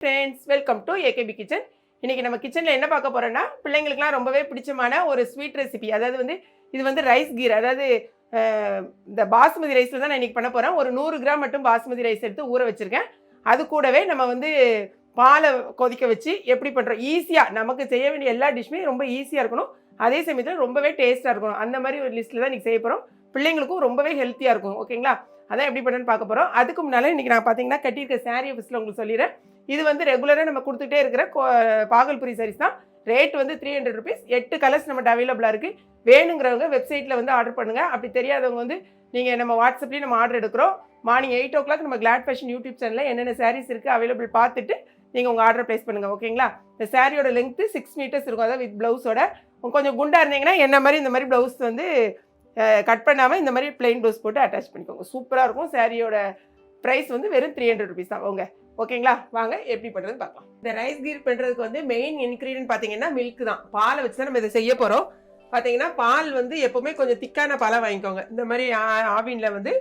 Friends welcome to A K P kitchen இன்னைக்கு நம்ம கிச்சனில் என்ன பார்க்க போகிறோன்னா பிள்ளைங்களுக்குலாம் ரொம்பவே பிடிச்சமான ஒரு ஸ்வீட் ரெசிபி அதாவது வந்து இது வந்து ரைஸ் கீர். அதாவது இந்த பாஸ்மதி ரைஸில் தான் நான் இன்றைக்கி பண்ண போகிறேன் ஒரு நூறு கிராம் மட்டும் பாஸ்மதி ரைஸ் எடுத்து ஊற வச்சுருக்கேன். அது கூடவே நம்ம வந்து பாலை கொதிக்க வச்சு எப்படி பண்ணுறோம் ஈஸியாக நமக்கு செய்ய வேண்டிய எல்லா டிஷ்ஷுமே ரொம்ப ஈஸியாக இருக்கணும். அதே சமயத்தில் ரொம்பவே டேஸ்ட்டாக இருக்கணும். அந்த மாதிரி ஒரு லிஸ்ட்டில் தான் இன்றைக்கி செய்ய போகிறோம் பிள்ளைங்களுக்கும் ரொம்பவே ஹெல்த்தியாக இருக்கும். ஓகேங்களா அதான் எப்படி பண்ணுன்னு பார்க்க போகிறோம் அதுக்கு முன்னால் இன்றைக்கி நான் பார்த்தீங்கன்னா கட்டியிருக்க சாரீ ஆஃபீஸில் உங்களுக்கு சொல்லிடுறேன். இது வந்து ரெகுலராக நம்ம கொடுத்துட்டே இருக்கிற கோ- பாகல்புரி சாரீஸ் தான். ரேட் வந்து த்ரீ ஹண்ட்ரட் ருபீஸ் எட்டு கலர்ஸ் நம்மகிட்ட அவைலபிளாக இருக்குது வேணுங்கிறவங்க வெப்சைட்டில் வந்து ஆர்டர் பண்ணுங்கள் அப்படி தெரியாதவங்க வந்து நீங்கள் நம்ம வாட்ஸ்அப்லேயும் நம்ம ஆர்டர் எடுக்கிறோம். மார்னிங் எயிட் ஓ கிளாக் நம்ம கிளாட் ஃபேஷன் யூடியூப் சேனலில் என்னென்ன சாரீஸ் இருக்குது அவைலபிள் பார்த்துட்டு நீங்கள் உங்கள் ஆர்டர் ப்ளேஸ் பண்ணுங்கள் ஓகேங்களா இந்த சாரியோட லென்த்து சிக்ஸ் மீட்டர்ஸ் இருக்கும். அதாவது வித் ப்ளவுஸோட கொஞ்சம் குண்டாக இருந்தீங்கன்னா என்ன மாதிரி இந்த மாதிரி ப்ளவுஸ் வந்து கட் பண்ணாமல் இந்த மாதிரி பிளெயின் ப்ளவுஸ் போட்டு அட்டாச் பண்ணிக்கோங்க. சூப்பராக இருக்கும். சாரியோட ப்ரைஸ் வந்து வெறும் த்ரீ ஹண்ட்ரட் ருபீஸ் தான். உங்கள் ஓகேங்களா? வாங்க எப்படி பண்ணுறது பார்க்கலாம். இந்த ரைஸ் கீர் பண்ணுறதுக்கு வந்து மெயின் இன்க்ரீடியன்ட் பார்த்தீங்கன்னா மில்க் தான். பாலை வச்சு தான் நம்ம இதை செய்ய போகிறோம் பார்த்தீங்கன்னா பால் வந்து எப்போவுமே கொஞ்சம் திக்கான பாலாக வாங்கிக்கோங்க. இந்த மாதிரி ஆவினில் வந்து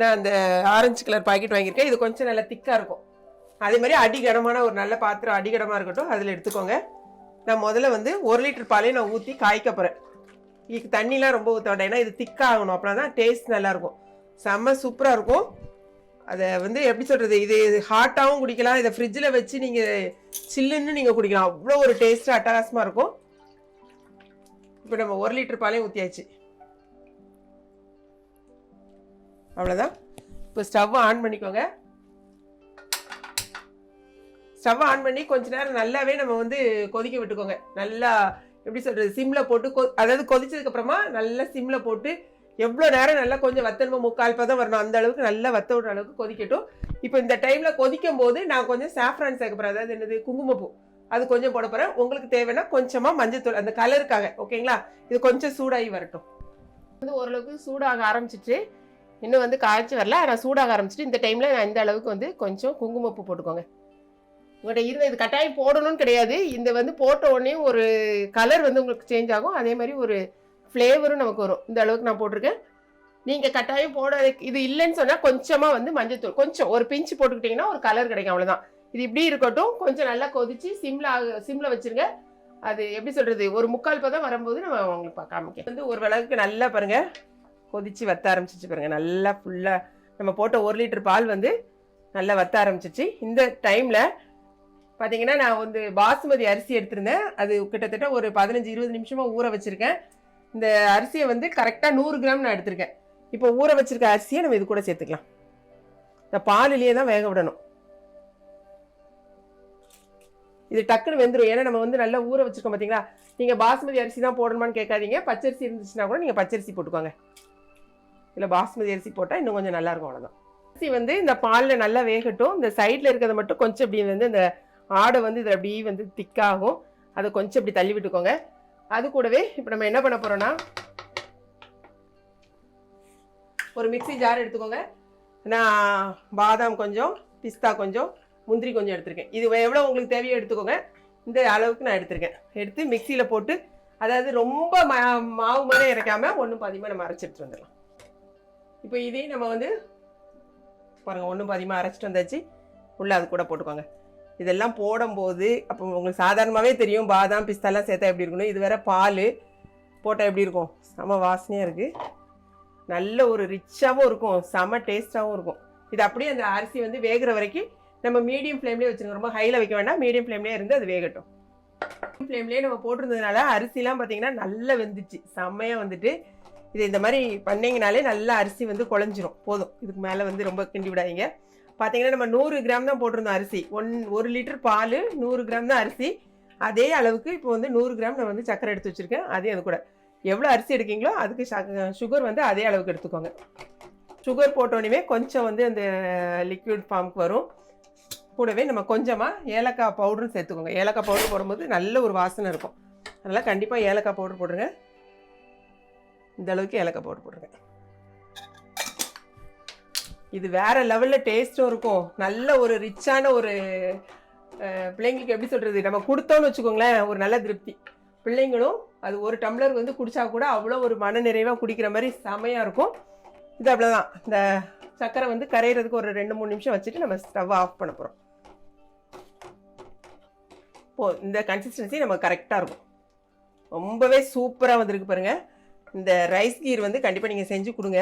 நான் அந்த ஆரஞ்சு கலர் பாக்கெட் வாங்கியிருக்கேன். இது கொஞ்சம் நல்லா திக்காக இருக்கும். அதே மாதிரி அடிகடமான ஒரு நல்ல பாத்திரம் அடிகடமாக இருக்கட்டும் அதில் எடுத்துக்கோங்க. நான் முதல்ல வந்து ஒரு லிட்டர் பாலையும் நான் ஊற்றி காய்க்க போகிறேன் இதுக்கு தண்ணிலாம் ரொம்ப ஊற்ற வேண்டாம். ஏன்னா இது திக்காகணும். அப்படின்னா தான் டேஸ்ட் நல்லாயிருக்கும் செம்ம சூப்பராக இருக்கும். அதை வந்து எப்படி சொல்கிறது இது ஹாட்டாகவும் குடிக்கலாம். இதை ஃப்ரிட்ஜில் வச்சு நீங்கள் சில்லுன்னு நீங்கள் குடிக்கலாம். அவ்வளோ ஒரு டேஸ்ட்டு அட்டகாசமாக இருக்கும். இப்போ நம்ம ஒரு லிட்டர் பாலையும் ஊற்றியாச்சு அவ்வளோதான் இப்போ ஸ்டவ் ஆன் பண்ணிக்கோங்க. ஸ்டவ் ஆன் பண்ணி கொஞ்ச நேரம் நல்லாவே நம்ம வந்து கொதிக்க விட்டுக்கோங்க. நல்லா எப்படி சொல்கிறது சிம்மில் போட்டு கொ அதாவது கொதிச்சதுக்கப்புறமா நல்லா சிம்மில் போட்டு எவ்வளோ நேரம் நல்லா கொஞ்சம் வத்தன்மை முக்கால் பதம் வரணும். அந்த அளவுக்கு நல்லா வத்த விடுற அளவுக்கு கொதிக்கட்டும். இப்போ இந்த டைமில் கொதிக்கும் போது நான் கொஞ்சம் சாஃப்ரான் சேர்க்க போகிறேன் அதாவது என்னது? குங்குமப்பூ. அது கொஞ்சம் போட போகிறேன் உங்களுக்கு தேவைன்னா கொஞ்சமாக மஞ்சத்தூள் அந்த கலருக்காக. ஓகேங்களா? இது கொஞ்சம் சூடாகி வரட்டும். வந்து ஓரளவுக்கு சூடாக ஆரம்பிச்சிட்டு இன்னும் வந்து காய்ச்சி வரல. ஆனால் சூடாக ஆரம்பிச்சிட்டு இந்த டைமில் நான் இந்த அளவுக்கு வந்து கொஞ்சம் குங்குமப்பூ போட்டுக்கோங்க. உங்கள்கிட்ட இருந்த இது கட்டாயம் போடணும்னு கிடையாது. இந்த வந்து போட்ட உடனே ஒரு கலர் வந்து உங்களுக்கு சேஞ்ச் ஆகும். அதே மாதிரி ஒரு ஃப்ளேவரும் நமக்கு வரும். இந்த அளவுக்கு நான் போட்டிருக்கேன். நீங்கள் கட்டாயம் போட இது இல்லைன்னு சொன்னால் கொஞ்சமாக வந்து மஞ்சத்தூள் கொஞ்சம் ஒரு பிஞ்சு போட்டுக்கிட்டிங்கன்னா ஒரு கலர் கிடைக்கும் அவ்வளோதான் இது இப்படி இருக்கட்டும் கொஞ்சம் நல்லா கொதிச்சு சிம்ல சிம்ல வச்சுருங்க. அது எப்படி சொல்கிறது ஒரு முக்கால் பதம் வரும்போது நம்ம உங்களுக்கு காமிக்க வந்து ஒரு அளவுக்கு நல்லா பாருங்கள் கொதிச்சு வத்த ஆரம்பிச்சிச்சு பாருங்கள் நல்லா ஃபுல்லாக நம்ம போட்ட ஒரு லிட்டர் பால் வந்து நல்லா வத்த ஆரம்பிச்சிச்சு இந்த டைமில் பார்த்தீங்கன்னா நான் வந்து பாசுமதி அரிசி எடுத்திருந்தேன். அது கிட்டத்தட்ட ஒரு பதினஞ்சு இருபது நிமிஷமாக ஊற வச்சுருக்கேன். இந்த அரிசியை வந்து கரெக்டாக நூறு கிராம் நான் எடுத்திருக்கேன். இப்போ ஊற வச்சிருக்க அரிசியை நம்ம இது கூட சேர்த்துக்கலாம். இந்த பாலிலேயே தான் வேக விடணும். இது டக்குன்னு வெந்துடும் ஏன்னா நம்ம வந்து நல்லா ஊற வச்சிருக்கோம் பார்த்தீங்களா நீங்கள் பாஸ்மதி அரிசி தான் போடணுமான்னு கேட்காதீங்க. பச்சரிசி இருந்துச்சுன்னா கூட நீங்கள் பச்சரிசி போட்டுக்கோங்க. இல்லை பாஸ்மதி அரிசி போட்டால் இன்னும் கொஞ்சம் நல்லாயிருக்கும் அவ்வளோதான் அரிசி வந்து இந்த பாலில் நல்லா வேகட்டும். இந்த சைடில் இருக்கிறத மட்டும் கொஞ்சம் இப்படி வந்து இந்த ஆடை வந்து இதில் அப்படியே வந்து திக்காகும் அதை கொஞ்சம் இப்படி தள்ளி விட்டுக்கோங்க. அது கூடவே இப்போ நம்ம என்ன பண்ண போகிறோன்னா ஒரு மிக்ஸி ஜார் எடுத்துக்கோங்க. நான் பாதாம் கொஞ்சம் பிஸ்தா கொஞ்சம் முந்திரி கொஞ்சம் எடுத்திருக்கேன். இது எவ்வளோ உங்களுக்கு தேவையோ எடுத்துக்கோங்க. இந்த அளவுக்கு நான் எடுத்திருக்கேன். எடுத்து மிக்சியில் போட்டு அதாவது ரொம்ப மா மாவு மாதிரி இறக்காமல் ஒன்றும் பாதியமாக நம்ம அரைச்சிட்டு வந்துடலாம். இப்போ இதையும் நம்ம வந்து பாருங்கள் ஒன்றும் பாதியமாக அரைச்சிட்டு வந்தாச்சு. உள்ளே அது கூட போட்டுக்கோங்க. இதெல்லாம் போடும்போது அப்போ உங்களுக்கு சாதாரணமாகவே தெரியும் பாதாம் பிஸ்தாலாம் சேர்த்தா எப்படி இருக்கணும் இது வேற பால். போட்டால் எப்படி இருக்கும்? செம வாசனையாக இருக்குது நல்ல ஒரு ரிச்சாகவும் இருக்கும். செம டேஸ்ட்டாகவும் இருக்கும். இது அப்படியே அந்த அரிசி வந்து வேகிற வரைக்கும் நம்ம மீடியம் ஃப்ளேம்லேயே வச்சுருக்கோம். ரொம்ப ஹையில் வைக்க வேண்டாம். மீடியம் ஃப்ளேம்லேயே இருந்து அது வேகட்டும். ஃப்ளேம்லேயே நம்ம போட்டிருந்ததுனால அரிசிலாம் பார்த்தீங்கன்னா நல்லா வெந்துச்சு. செம்மையாக வந்துட்டு. இது இந்த மாதிரி பண்ணிங்கனாலே நல்லா அரிசி வந்து குழஞ்சிரும். போதும். இதுக்கு மேலே வந்து ரொம்ப கிண்டி விடாதீங்க. பார்த்தீங்கன்னா நம்ம நூறு கிராம் தான் போட்டிருந்தோம் அரிசி. ஒன் ஒரு லிட்டர் பால் நூறு கிராம் தான் அரிசி. அதே அளவுக்கு இப்போ வந்து நூறு கிராம் நான் வந்து சக்கரை எடுத்து வச்சுருக்கேன். அதே அது கூட. எவ்வளோ அரிசி எடுக்கீங்களோ அதுக்கு சுகர் வந்து அதே அளவுக்கு எடுத்துக்கோங்க. சுகர் போட்டோன்னே கொஞ்சம் வந்து அந்த லிக்விட் ஃபார்முக்கு வரும். கூடவே நம்ம கொஞ்சமாக ஏலக்காய் பவுடரும் சேர்த்துக்கோங்க. ஏலக்காய் பவுடர் போடும்போது நல்ல ஒரு வாசனை இருக்கும். அதனால் கண்டிப்பாக ஏலக்காய் பவுடர் போடுங்க இந்த அளவுக்கு ஏலக்காய் பவுடர் போடுங்க இது வேற லெவலில் டேஸ்ட்டும் இருக்கும். நல்ல ஒரு ரிச்சான ஒரு பிள்ளைங்களுக்கு எப்படி சொல்கிறது நம்ம கொடுத்தோன்னு வச்சுக்கோங்களேன் ஒரு நல்ல திருப்தி. பிள்ளைங்களும் அது ஒரு டம்ளர் வந்து குடித்தா கூட அவ்வளோ ஒரு மன நிறைவாக குடிக்கிற மாதிரி செமையாக இருக்கும். இது அவ்வளோதான் இந்த சக்கரை வந்து கரையிறதுக்கு ஒரு ரெண்டு மூணு நிமிஷம் வச்சுட்டு நம்ம ஸ்டவ் ஆஃப் பண்ண போகிறோம் போ இந்த கன்சிஸ்டன்சி நம்ம கரெக்டாக இருக்கும். ரொம்பவே சூப்பராக வந்திருக்கு பாருங்கள் இந்த ரைஸ் கீர் வந்து கண்டிப்பாக நீங்கள் செஞ்சு கொடுங்க.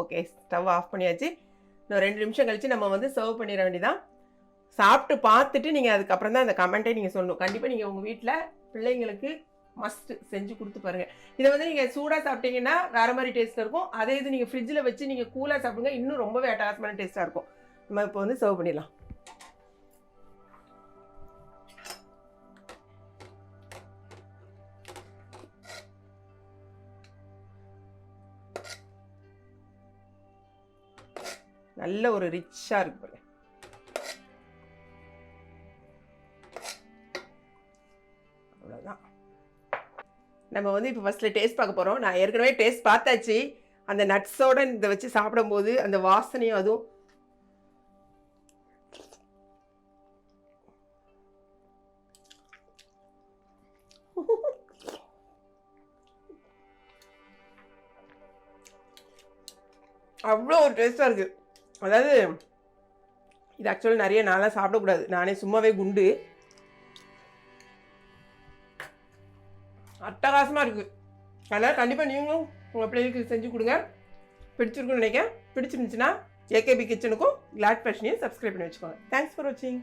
ஓகே ஸ்டவ் ஆஃப் பண்ணியாச்சு. இன்னும் ரெண்டு நிமிஷம் கழித்து நம்ம வந்து சர்வ் பண்ணிட வேண்டியதான் சாப்பிட்டு பார்த்துட்டு நீங்கள் அதுக்கப்புறம் தான் அந்த கமெண்ட்டை நீங்கள் சொல்லணும். கண்டிப்பாக நீங்கள் உங்கள் வீட்டில் பிள்ளைங்களுக்கு மஸ்ட்டு செஞ்சு கொடுத்து பாருங்கள் இதை வந்து நீங்கள் சூடாக சாப்பிட்டீங்கன்னா வேறு மாதிரி டேஸ்ட் இருக்கும். அதே இது நீங்கள் ஃப்ரிட்ஜில் வச்சு நீங்கள் கூலாக சாப்பிடுங்க. இன்னும் ரொம்பவே அட்டாசமான டேஸ்ட்டாக இருக்கும். நம்ம இப்போ வந்து சர்வ் பண்ணிடலாம். நல்ல ஒரு ரிச்சாக இருக்கு பாருங்க. அவ்வளோதான் நம்ம வந்து இப்போ ஃபஸ்ட்டில் டேஸ்ட் பார்க்க போகிறோம் நான் ஏற்கனவே டேஸ்ட் பார்த்தாச்சு. அந்த நட்ஸோட இதை வச்சு சாப்பிடும்போது அந்த வாசனையும் அதுவும். அவ்வளோ ஒரு டேஸ்ட்டாக இருக்குது அதாவது இது ஆக்சுவலாக நிறைய நான்லாம் சாப்பிடக்கூடாது. நானே சும்மாவே குண்டு. அட்டகாசமாக இருக்குது அதனால் கண்டிப்பாக நீங்களும் உங்கள் பிள்ளைகளுக்கு செஞ்சு கொடுங்க. பிடிச்சிருக்குன்னு நினைக்கிறேன். பிடிச்சிருந்துச்சுன்னா ஏகேபி கிச்சனுக்கும் கிளாட் பேஷனையும் சப்ஸ்கிரைப் பண்ணி வச்சுக்கோங்க. தேங்க்ஸ் ஃபார் வாட்சிங்